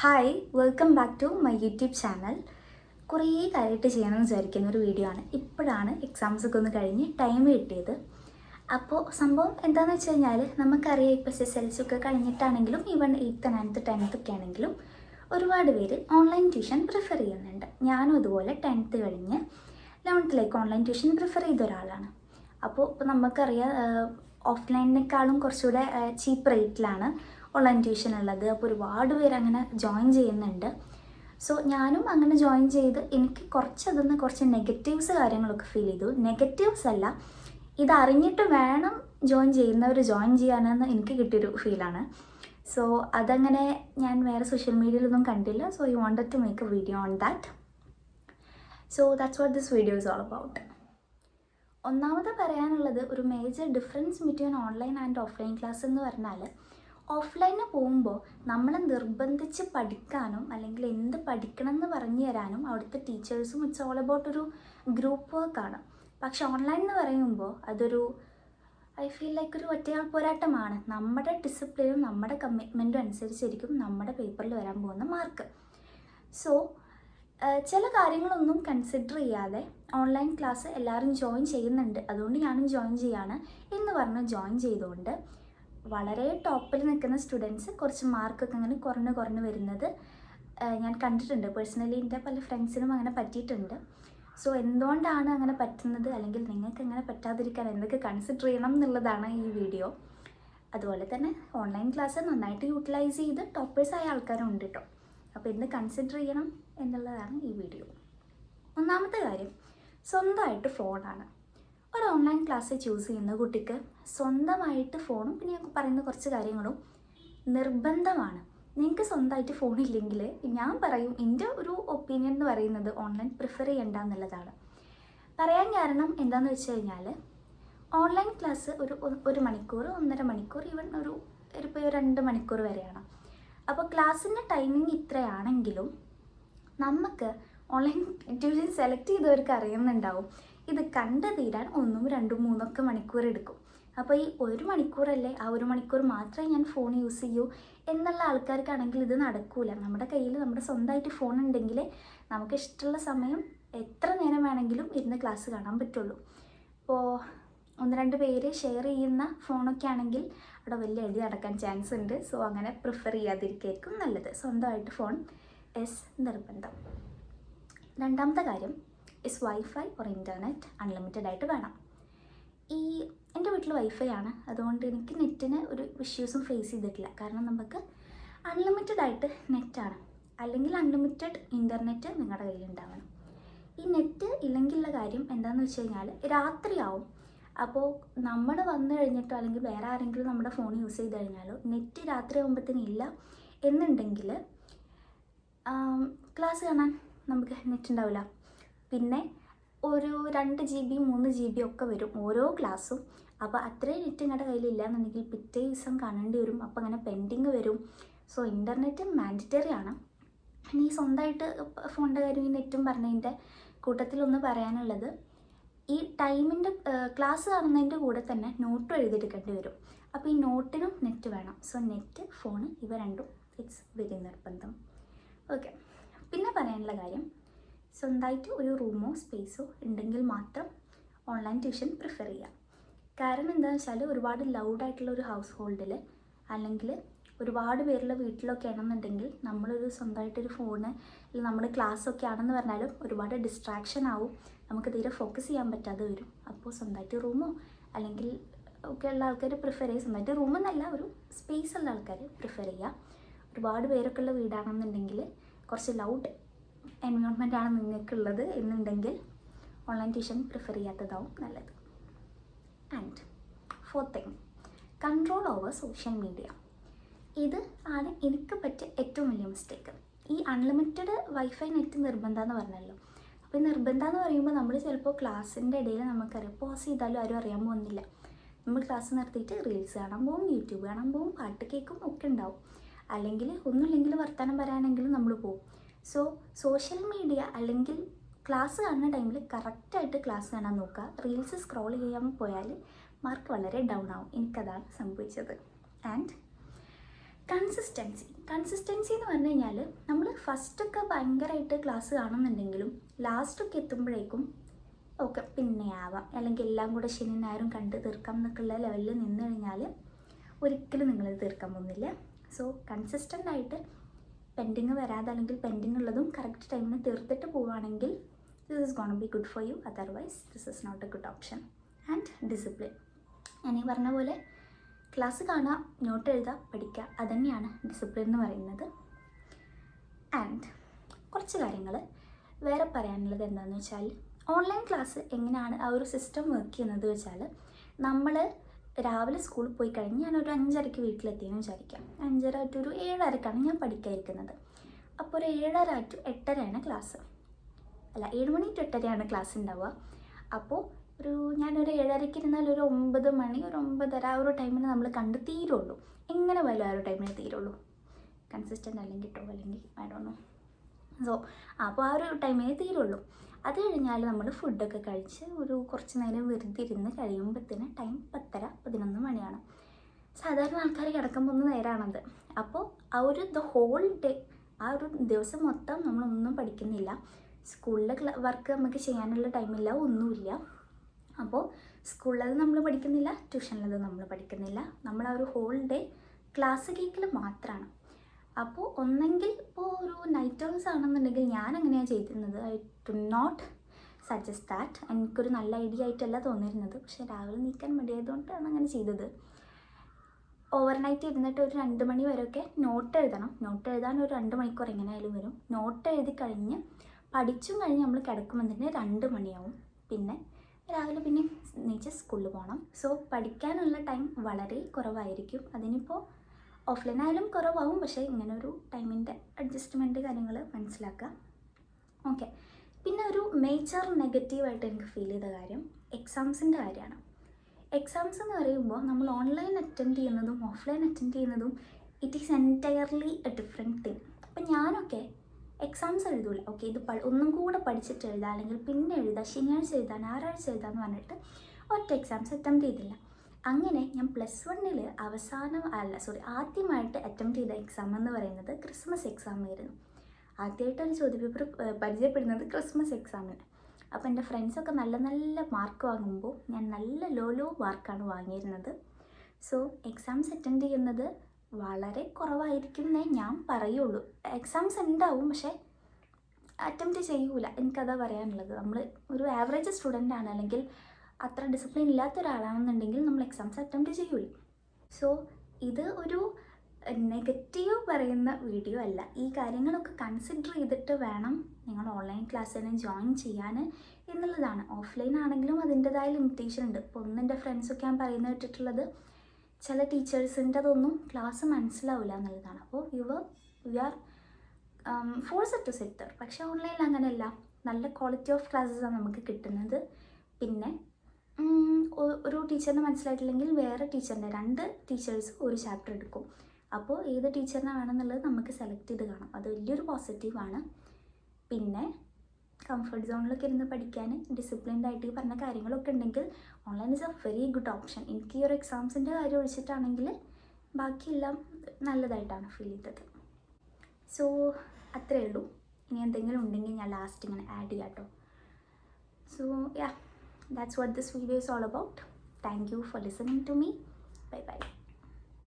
Hi welcome back to my YouTube channel കുറേ കാര്യമായിട്ട് ചെയ്യണമെന്ന് വിചാരിക്കുന്ന ഒരു വീഡിയോ ആണ്. ഇപ്പോഴാണ് എക്സാംസ് ഒക്കെ ഒന്ന് കഴിഞ്ഞ് ടൈം കിട്ടിയത്. അപ്പോൾ സംഭവം എന്താണെന്ന് വെച്ച് കഴിഞ്ഞാൽ നമുക്കറിയാം ഇപ്പോൾ എസ് എസ് എൽ സി ഒക്കെ കഴിഞ്ഞിട്ടാണെങ്കിലും ഈവൺ എയ്ത്ത് നയൻത്ത് ടെൻത്ത് ഒക്കെ ആണെങ്കിലും ഒരുപാട് പേര് ഓൺലൈൻ ട്യൂഷൻ പ്രിഫർ ചെയ്യുന്നുണ്ട്. ഞാനും അതുപോലെ ടെൻത്ത് കഴിഞ്ഞ് ലെവൻത്തിലേക്ക് ഓൺലൈൻ ട്യൂഷൻ പ്രിഫർ ചെയ്ത ഒരാളാണ്. അപ്പോൾ ഇപ്പോൾ നമുക്കറിയാം ഓഫ്ലൈനിനേക്കാളും കുറച്ചുകൂടെ ചീപ്പ് റേറ്റിലാണ് ഓൺലൈൻ ട്യൂഷൻ ഉള്ളത്. അപ്പോൾ ഒരുപാട് പേര് അങ്ങനെ ജോയിൻ ചെയ്യുന്നുണ്ട്. സോ ഞാനും അങ്ങനെ ജോയിൻ ചെയ്ത് എനിക്ക് കുറച്ച് അതിൽ കുറച്ച് നെഗറ്റീവ്സ് കാര്യങ്ങളൊക്കെ ഫീൽ ചെയ്തു. നെഗറ്റീവ്സ് അല്ല ഇതറിഞ്ഞിട്ട് വേണം ജോയിൻ ചെയ്യുന്നവർ ജോയിൻ ചെയ്യാനെന്ന് എനിക്ക് കിട്ടിയൊരു ഫീലാണ് സോ അതങ്ങനെ ഞാൻ വേറെ സോഷ്യൽ മീഡിയയിലൊന്നും കണ്ടില്ല. So you wanted to make a video on that so that's what this video is all about ഒന്നാമത് പറയാനുള്ളത് ഒരു major difference between online and offline class എന്ന് പറഞ്ഞാൽ ഓഫ്ലൈനിൽ പോകുമ്പോൾ നമ്മളെ നിർബന്ധിച്ച് പഠിക്കാനും അല്ലെങ്കിൽ എന്ത് പഠിക്കണം എന്ന് പറഞ്ഞു തരാനും അവിടുത്തെ ടീച്ചേഴ്സും ഇറ്റ്സ് ഓൾ അബൌട്ട് ഒരു ഗ്രൂപ്പ് വർക്കാണ് പക്ഷെ ഓൺലൈൻ എന്ന് പറയുമ്പോൾ അതൊരു ഐ ഫീൽ ലൈക്ക് ഒരു ഒറ്റയാൾ പോരാട്ടമാണ്. നമ്മുടെ ഡിസിപ്ലിനും നമ്മുടെ കമ്മിറ്റ്മെന്റും അനുസരിച്ചിരിക്കും നമ്മുടെ പേപ്പറിൽ വരാൻ പോകുന്ന മാർക്ക്. സോ ചില കാര്യങ്ങളൊന്നും കൺസിഡർ ചെയ്യാതെ ഓൺലൈൻ ക്ലാസ് എല്ലാവരും ജോയിൻ ചെയ്യുന്നുണ്ട്. അതുകൊണ്ട് ഞാനും ജോയിൻ ചെയ്യാണ് എന്ന് പറഞ്ഞ് ജോയിൻ ചെയ്തുകൊണ്ട് വളരെ ടോപ്പിൽ നിൽക്കുന്ന സ്റ്റുഡൻസ് കുറച്ച് മാർക്കൊക്കെ ഇങ്ങനെ കുറഞ്ഞ് കുറഞ്ഞ് വരുന്നത് ഞാൻ കണ്ടിട്ടുണ്ട്. പേഴ്സണലി എന്റെ പല ഫ്രണ്ട്സിനും അങ്ങനെ പറ്റിയിട്ടുണ്ട്. സോ എന്തുകൊണ്ടാണ് അങ്ങനെ പറ്റുന്നത്? അല്ലെങ്കിൽ നിങ്ങൾക്ക് അങ്ങനെ പറ്റാതിരിക്കാൻ എന്തൊക്കെ കൺസിഡർ ചെയ്യണം എന്നുള്ളതാണ് ഈ വീഡിയോ അതുപോലെ തന്നെ ഓൺലൈൻ ക്ലാസ് നന്നായിട്ട് യൂട്ടിലൈസ് ചെയ്ത് ടോപ്പേഴ്സ് ആയ ആൾക്കാരും ഉണ്ട് കേട്ടോ അപ്പോൾ എന്ത് കൺസിഡർ ചെയ്യണം എന്നുള്ളതാണ് ഈ വീഡിയോ ഒന്നാമത്തെ കാര്യം സ്വന്തമായിട്ട് ഫോണാണ് ഒരു ഓൺലൈൻ ക്ലാസ് ചൂസ് ചെയ്യുന്ന കുട്ടിക്ക് സ്വന്തമായിട്ട് ഫോണും പിന്നെ ഞാൻ പറയുന്ന കുറച്ച് കാര്യങ്ങളും നിർബന്ധമാണ്. നിങ്ങൾക്ക് സ്വന്തമായിട്ട് ഫോണില്ലെങ്കിൽ ഞാൻ പറയും എന്റെ ഒരു ഒപ്പീനിയൻ എന്ന് പറയുന്നത് ഓൺലൈൻ പ്രിഫർ ചെയ്യണ്ട എന്നുള്ളതാണ്. പറയാൻ കാരണം എന്താണെന്ന് വെച്ച് കഴിഞ്ഞാൽ ഓൺലൈൻ ക്ലാസ് ഒരു ഒരു മണിക്കൂർ ഒന്നര മണിക്കൂർ ഈവൻ ഒരു ഇപ്പോൾ രണ്ട് മണിക്കൂർ വരെയാണ്. അപ്പോൾ ക്ലാസ്സിന്റെ ടൈമിംഗ് ഇത്രയാണെങ്കിലും നമുക്ക് ഓൺലൈൻ ട്യൂഷൻ സെലക്ട് ചെയ്തവർക്ക് അറിയുന്നുണ്ടാവും. ഇത് കണ്ടു തീരാൻ ഒന്നും രണ്ടും മൂന്നൊക്കെ മണിക്കൂർ എടുക്കും. അപ്പോൾ ഈ ഒരു മണിക്കൂറല്ലേ? ആ ഒരു മണിക്കൂർ മാത്രമേ ഞാൻ ഫോൺ യൂസ് ചെയ്യൂ എന്നുള്ള ആൾക്കാർക്കാണെങ്കിൽ ഇത് നടക്കൂല. നമ്മുടെ കയ്യിൽ നമ്മുടെ സ്വന്തമായിട്ട് ഫോൺ ഉണ്ടെങ്കിൽ നമുക്ക് ഇഷ്ടമുള്ള സമയം എത്ര നേരം വേണമെങ്കിലും ഇരുന്ന് ക്ലാസ് കാണാൻ പറ്റുള്ളൂ. അപ്പോൾ ഒന്ന് രണ്ട് പേര് ഷെയർ ചെയ്യുന്ന ഫോണൊക്കെ ആണെങ്കിൽ അവിടെ വലിയ എഴുതി നടക്കാൻ ചാൻസ് ഉണ്ട്. സോ അങ്ങനെ പ്രിഫർ ചെയ്യാതിരിക്കേക്കും നല്ലത്. സ്വന്തമായിട്ട് ഫോൺ എസ് നിർബന്ധം. രണ്ടാമത്തെ കാര്യം is wifi or internet unlimited ആയിട്ട് വേണം. ഈ എന്റെ വീട്ടിൽ വൈഫൈ ആണ്. അതുകൊണ്ട് എനിക്ക് നെറ്റിന് ഒരു ഇഷ്യൂസും ഫേസ് ചെയ്തിട്ടില്ല. കാരണം നമുക്ക് അൺലിമിറ്റഡ് ആയിട്ട് നെറ്റാണ് അല്ലെങ്കിൽ അൺലിമിറ്റഡ് ഇന്റർനെറ്റ് നിങ്ങളുടെ കയ്യിൽ ഉണ്ടാവണം. ഈ നെറ്റ് ഇല്ലെങ്കിലുള്ള കാര്യം എന്താണെന്ന് വെച്ച് കഴിഞ്ഞാൽ രാത്രിയാവും. അപ്പോൾ നമ്മൾ വന്നു കഴിഞ്ഞിട്ടോ അല്ലെങ്കിൽ വേറെ ആരെങ്കിലും നമ്മുടെ ഫോൺ യൂസ് ചെയ്ത് കഴിഞ്ഞാലോ നെറ്റ് രാത്രി ആകുമ്പോഴത്തേനും ഇല്ല എന്നുണ്ടെങ്കിൽ ക്ലാസ് കാണാൻ നമുക്ക് നെറ്റ് ഉണ്ടാവില്ല പിന്നെ ഒരു രണ്ട് ജി ബി മൂന്ന് ജി ബി ഒക്കെ വരും ഓരോ ക്ലാസ്സും അപ്പോൾ അത്രയും നെറ്റ് നിങ്ങളുടെ കയ്യിലില്ല എന്നുണ്ടെങ്കിൽ പിറ്റേ ദിവസം കാണേണ്ടി വരും. അപ്പോൾ അങ്ങനെ പെൻഡിങ് വരും. സോ ഇന്റർനെറ്റ് മാൻഡറ്ററി ആണ്. ഇനി സ്വന്തമായിട്ട് ഫോണിന്റെ കാര്യം ഈ നെറ്റും പറഞ്ഞതിന്റെ കൂട്ടത്തിലൊന്ന് പറയാനുള്ളത്. ഈ ടൈമിന്റെ ക്ലാസ് കാണുന്നതിന്റെ കൂടെ തന്നെ നോട്ടും എഴുതിയെടുക്കേണ്ടി വരും. അപ്പോൾ ഈ നോട്ടിനും നെറ്റ് വേണം. സോ നെറ്റ് ഫോൺ ഇവ രണ്ടും ഇറ്റ്സ് വെരി നിർബന്ധം. ഓക്കെ പിന്നെ പറയാനുള്ള കാര്യം. സ്വന്തമായിട്ട് ഒരു റൂമോ സ്പേസോ ഉണ്ടെങ്കിൽ മാത്രം ഓൺലൈൻ ട്യൂഷൻ പ്രിഫർ ചെയ്യാം. കാരണം എന്താണെന്ന് വെച്ചാൽ ഒരുപാട് ലൗഡായിട്ടുള്ള ഒരു ഹൗസ് ഹോൾഡിൽ അല്ലെങ്കിൽ ഒരുപാട് പേരുള്ള വീട്ടിലൊക്കെ ആണെന്നുണ്ടെങ്കിൽ നമ്മളൊരു സ്വന്തമായിട്ടൊരു ഫോണ് അല്ലെങ്കിൽ നമ്മുടെ ക്ലാസ്സൊക്കെ ആണെന്ന് പറഞ്ഞാലും ഒരുപാട് ഡിസ്ട്രാക്ഷൻ ആവും. നമുക്ക് തീരെ ഫോക്കസ് ചെയ്യാൻ പറ്റാതെ വരും. അപ്പോൾ സ്വന്തമായിട്ട് റൂമോ അല്ലെങ്കിൽ ഒക്കെ ഉള്ള ആൾക്കാർ പ്രിഫർ ചെയ്യുക സ്വന്തമായിട്ട് റൂമെന്നല്ല ഒരു സ്പേസ് ഉള്ള ആൾക്കാർ പ്രിഫർ ചെയ്യുക ഒരുപാട് പേരൊക്കെ ഉള്ള വീടാണെന്നുണ്ടെങ്കിൽ കുറച്ച് ലൗഡ് എൻവയോൺമെന്റ് ആണ് നിങ്ങൾക്കുള്ളത് എന്നുണ്ടെങ്കിൽ ഓൺലൈൻ ട്യൂഷൻ പ്രിഫർ ചെയ്യാത്തതാവും നല്ലത്. And fourth thing control over social media ഇത് ആണ് എനിക്ക് പറ്റിയ ഏറ്റവും വലിയ മിസ്റ്റേക്ക് ഈ അൺലിമിറ്റഡ് വൈഫൈ നെറ്റ് നിർബന്ധം എന്ന് പറഞ്ഞല്ലോ. അപ്പോൾ ഈ നിർബന്ധം എന്ന് പറയുമ്പോൾ നമ്മൾ ചിലപ്പോൾ ക്ലാസ്സിന്റെ ഇടയിൽ നമുക്കറിയാം. പോസ് ചെയ്താലും ആരും അറിയാൻ പോകുന്നില്ല. നമ്മൾ ക്ലാസ് നിർത്തിയിട്ട് റീൽസ് കാണാൻ പോകും യൂട്യൂബ് കാണാൻ പോകും പാട്ട് കേൾക്കും ഒക്കെ ഉണ്ടാവും. അല്ലെങ്കിൽ ഒന്നുമില്ലെങ്കിൽ വർത്തമാനം പറയാനെങ്കിലും നമ്മൾ പോകും. സോ സോഷ്യൽ മീഡിയ അല്ലെങ്കിൽ ക്ലാസ് കാണുന്ന ടൈമിൽ കറക്റ്റായിട്ട് ക്ലാസ് കാണാൻ നോക്കുക. റീൽസ് സ്ക്രോൾ ചെയ്യാൻ പോയാൽ മാർക്ക് വളരെ ഡൗൺ ആവും. എനിക്കതാണ് സംഭവിച്ചത്. ആൻഡ് കൺസിസ്റ്റൻസി കൺസിസ്റ്റൻസി എന്ന് പറഞ്ഞു കഴിഞ്ഞാൽ നമ്മൾ ഫസ്റ്റൊക്കെ ഭയങ്കരമായിട്ട് ക്ലാസ് കാണുന്നുണ്ടെങ്കിലും ലാസ്റ്റൊക്കെ എത്തുമ്പോഴേക്കും ഓക്കെ പിന്നെ ആവാം. അല്ലെങ്കിൽ എല്ലാം കൂടെ ശനി ഞായറും കണ്ട് തീർക്കാം എന്നൊക്കെയുള്ള ലെവലിൽ നിന്ന് കഴിഞ്ഞാൽ ഒരിക്കലും നിങ്ങളത് തീർക്കാൻ പോകുന്നില്ല. സോ കൺസിസ്റ്റന്റ് ആയിട്ട് പെൻഡിങ് വരാതെ അല്ലെങ്കിൽ പെൻഡിങ് ഉള്ളതും കറക്റ്റ് ടൈമിന് തീർത്തിട്ട് പോവുകയാണെങ്കിൽ this is gonna be good for you otherwise this is not a good option and discipline ഞാൻ ഈ പറഞ്ഞ പോലെ ക്ലാസ് കാണുക നോട്ട് എഴുതുക പഠിക്കുക അതന്നെയാണ് ഡിസിപ്ലിൻ എന്ന് പറയുന്നത്. ആൻഡ് കുറച്ച് കാര്യങ്ങൾ വേറെ പറയാനുള്ളത് എന്താണെന്ന് വെച്ചാൽ ഓൺലൈൻ ക്ലാസ് എങ്ങനെയാണ് ആ ഒരു സിസ്റ്റം വർക്ക് ചെയ്യുന്നത് വെച്ചാൽ നമ്മൾ രാവിലെ സ്കൂളിൽ പോയി കഴിഞ്ഞ് ഞാൻ ഒരു അഞ്ചരയ്ക്ക് വീട്ടിലെത്തിയെന്ന് വിചാരിക്കാം. അഞ്ചര ടു ഒരു ഏഴരക്കാണ് ഞാൻ പഠിക്കാതിരിക്കുന്നത് അപ്പോൾ ഒരു ഏഴര ടു എട്ടരയാണ് ക്ലാസ് അല്ല ഏഴ് മണി ടു എട്ടരയാണ് ക്ലാസ് ഉണ്ടാവുക അപ്പോൾ ഒരു ഞാനൊരു ഏഴരയ്ക്ക് ഇരുന്നാൽ ഒരു ഒമ്പത് മണി ഒരു ഒമ്പതര ആ ഒരു ടൈമിന് നമ്മൾ കണ്ട് തീരുള്ളൂ. എങ്ങനെ പോയാലും ആ ഒരു ടൈമിന് തീരുള്ളൂ. കൺസിസ്റ്റന്റ് അല്ലെങ്കിൽ ടോ അല്ലെങ്കിൽ വേണമെന്നോ സോ അപ്പോൾ ആ ഒരു ടൈമിന് തീരുള്ളൂ. അത് കഴിഞ്ഞാൽ നമ്മൾ ഫുഡൊക്കെ കഴിച്ച് ഒരു കുറച്ച് നേരം വെറുതെ ഇരുന്ന് കഴിയുമ്പോഴത്തേന് ടൈം പത്തര സാധാരണ ആൾക്കാർ കിടക്കുമ്പോൾ ഒന്ന് നേരമാണത് അപ്പോൾ ആ ഒരു ദ ഹോൾ ഡേ ആ ഒരു ദിവസം മൊത്തം നമ്മളൊന്നും പഠിക്കുന്നില്ല. സ്കൂളിലെ വർക്ക് നമുക്ക് ചെയ്യാനുള്ള ടൈമില്ല ഒന്നുമില്ല. അപ്പോൾ സ്കൂളിലത് നമ്മൾ പഠിക്കുന്നില്ല ട്യൂഷനിലത് നമ്മൾ പഠിക്കുന്നില്ല. നമ്മൾ ആ ഒരു ഹോൾ ഡേ ക്ലാസ് കേൾക്കൽ മാത്രമാണ് അപ്പോൾ ഒന്നെങ്കിൽ ഇപ്പോൾ ഒരു നൈറ്റ് ഓൺസ് ആണെന്നുണ്ടെങ്കിൽ ഞാൻ അങ്ങനെയാണ് ചെയ്തിരുന്നത്. I do not suggest that എനിക്കൊരു നല്ല ഐഡിയ ആയിട്ടല്ല തോന്നിയിരുന്നത്. പക്ഷേ രാവിലെ നീക്കാൻ മടിയായതുകൊണ്ടാണ് അങ്ങനെ ചെയ്തത്. ഓവർനൈറ്റ് ഇരുന്നിട്ട് ഒരു രണ്ട് മണി വരെയൊക്കെ നോട്ട് എഴുതണം. നോട്ട് എഴുതാൻ ഒരു രണ്ട് മണിക്കൂർ എങ്ങനെയായാലും വരും. നോട്ട് എഴുതി കഴിഞ്ഞ് പഠിച്ചും കഴിഞ്ഞ് നമ്മൾ കിടക്കുമ്പോൾ തന്നെ രണ്ട് മണിയാവും. പിന്നെ രാവിലെ പിന്നെ നീച്ച് സ്കൂളിൽ പോകണം സോ പഠിക്കാനുള്ള ടൈം വളരെ കുറവായിരിക്കും. അതിനിപ്പോൾ ഓഫ്ലൈൻ ആയാലും കുറവാകും പക്ഷേ ഇങ്ങനെ ഒരു ടൈമിന്റെ അഡ്ജസ്റ്റ്മെന്റ് കാര്യങ്ങൾ മനസ്സിലാക്കുക. ഓക്കെ പിന്നെ ഒരു മേജർ നെഗറ്റീവായിട്ട് എനിക്ക് ഫീൽ ചെയ്ത കാര്യം എക്സാംസിന്റെ കാര്യമാണ്. എക്സാംസ് എന്ന് പറയുമ്പോൾ നമ്മൾ ഓൺലൈൻ അറ്റൻഡ് ചെയ്യുന്നതും ഓഫ്ലൈൻ അറ്റൻഡ് ചെയ്യുന്നതും it is entirely a different thing അപ്പം ഞാനൊക്കെ എക്സാംസ് എഴുതൂല. ഓക്കെ ഇത് ഒന്നും കൂടെ പഠിച്ചിട്ട് എഴുതാം അല്ലെങ്കിൽ പിന്നെ എഴുതാം ശനിയാഴ്ച എഴുതാം ഞായറാഴ്ച എഴുതാമെന്ന് പറഞ്ഞിട്ട് ഒറ്റ എക്സാംസ് അറ്റംപ്റ്റ് ചെയ്തില്ല. അങ്ങനെ ഞാൻ പ്ലസ് വണ്ണിൽ അവസാനം അല്ല സോറി ആദ്യമായിട്ട് അറ്റംപ്റ്റ് ചെയ്ത എക്സാം എന്ന് പറയുന്നത് ക്രിസ്മസ് എക്സാം ആയിരുന്നു. ആദ്യമായിട്ട് ചോദ്യപേപ്പർ പരിചയപ്പെടുന്നത് ക്രിസ്മസ് എക്സാമിന് അപ്പോൾ എന്റെ ഫ്രണ്ട്സൊക്കെ നല്ല നല്ല മാർക്ക് വാങ്ങുമ്പോൾ ഞാൻ നല്ല ലോ ലോ മാർക്കാണ് വാങ്ങിയിരുന്നത്. സോ എക്സാംസ് അറ്റൻഡ് ചെയ്യുന്നത് വളരെ കുറവായിരിക്കും എന്നേ ഞാൻ പറയുള്ളൂ. എക്സാംസ് ഉണ്ടാവും പക്ഷേ അറ്റംപ്റ്റ് ചെയ്യൂല. എനിക്കതാ പറയാനുള്ളത്. നമ്മൾ ഒരു ആവറേജ് സ്റ്റുഡന്റ് ആണ് അല്ലെങ്കിൽ അത്ര ഡിസിപ്ലിൻ ഇല്ലാത്ത ഒരാളാണെന്നുണ്ടെങ്കിൽ നമ്മൾ എക്സാംസ് അറ്റംപ്റ്റ് ചെയ്യൂല. സോ ഇത് ഒരു നെഗറ്റീവ് പറയുന്ന വീഡിയോ അല്ല. ഈ കാര്യങ്ങളൊക്കെ കൺസിഡർ ചെയ്തിട്ട് വേണം നിങ്ങൾ ഓൺലൈൻ ക്ലാസ്സിന് ജോയിൻ ചെയ്യാൻ എന്നുള്ളതാണ്. ഓഫ്ലൈൻ ആണെങ്കിലും അതിന്റെതായ ലിമിറ്റേഷൻ ഉണ്ട്. ഇപ്പോൾ ഒന്ന് എന്റെ ഫ്രണ്ട്സൊക്കെ ഞാൻ പറയുന്നത് കേട്ടിട്ടുള്ളത് ചില ടീച്ചേഴ്സിന്റെ അതൊന്നും ക്ലാസ് മനസ്സിലാവില്ല എന്നുള്ളതാണ്. അപ്പോൾ your we are forced to set പക്ഷേ ഓൺലൈനിൽ അങ്ങനെയല്ല. നല്ല ക്വാളിറ്റി ഓഫ് ക്ലാസ്സസാണ് നമുക്ക് കിട്ടുന്നത്. പിന്നെ ഒരു ടീച്ചറിന് മനസ്സിലായിട്ടില്ലെങ്കിൽ വേറെ ടീച്ചറിന്റെ രണ്ട് ടീച്ചേഴ്സ് ഒരു ചാപ്റ്റർ എടുക്കും. അപ്പോൾ ഏത് ടീച്ചറിനെ വേണമെന്നുള്ളത് നമുക്ക് സെലക്ട് ചെയ്ത് കാണാം. അത് വലിയൊരു പോസിറ്റീവാണ് പിന്നെ കംഫർട്ട് സോണിലൊക്കെ ഇരുന്ന് പഠിക്കാൻ ഡിസിപ്ലിൻഡ് ആയിട്ട് ഈ പറഞ്ഞ കാര്യങ്ങളൊക്കെ ഉണ്ടെങ്കിൽ online is a very good option എനിക്ക് ഈ ഒരു എക്സാംസിന്റെ കാര്യം ഒഴിച്ചിട്ടാണെങ്കിൽ ബാക്കിയെല്ലാം നല്ലതായിട്ടാണ് ഫീൽ ചെയ്തത്. സോ അത്രയേ ഉള്ളൂ. ഇനി എന്തെങ്കിലും ഉണ്ടെങ്കിൽ ഞാൻ ലാസ്റ്റ് ഇങ്ങനെ ആഡ് ചെയ്യാം കേട്ടോ. So yeah that's what this video is all about thank you for listening to me bye bye